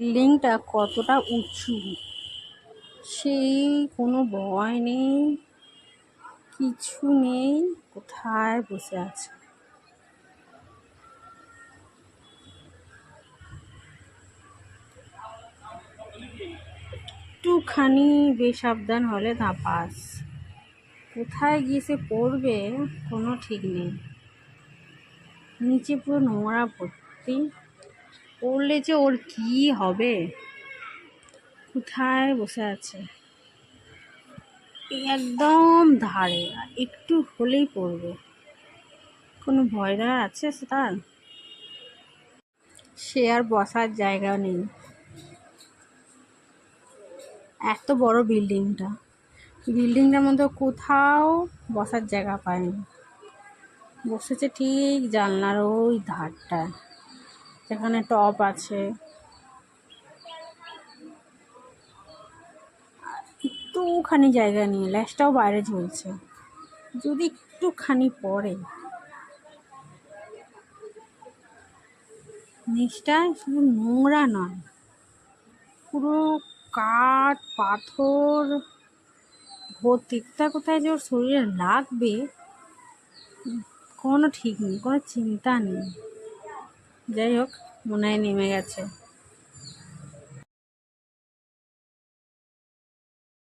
বিল্ডিংটা কতটা উঁচু? সেই কোনো ভয় নেই, কিছু নেই, কোথায় বসে আছে? একটুখানি বেসাবধান হলে ধাপাস কোথায় গিয়ে সে পড়বে কোনো ঠিক নেই। নিচে পুরো নোংরা ভর্তি। পড়লে যে ওর কি হবে? কোথায় বসে আছে? একদম ধারে একটু হলেই পড়বে। কোনো ভয় ভয়রা আছে সে তার সে আর বসার জায়গা নেই। এত বড় বিল্ডিংটা। বিল্ডিংটার মধ্যে কোথাও বসার জায়গা পায়নি। বসেছে ঠিক জানলার ওই ধারটা যেখানে টপ আছে। একটুখানি জায়গা নিয়ে ল্যাসটাও বাইরে ঝুলছে। যদি একটুখানি পরে নিচটা শুধু নোংরা নয়। পুরো কাঠ, পাথর, ভর্তি। কোথায় কোথায় যে ওর শরীরে লাগবে, কোনো ঠিক নেই, কোনো চিন্তা নেই। যাই হোক মনে হয় নেমে গেছে।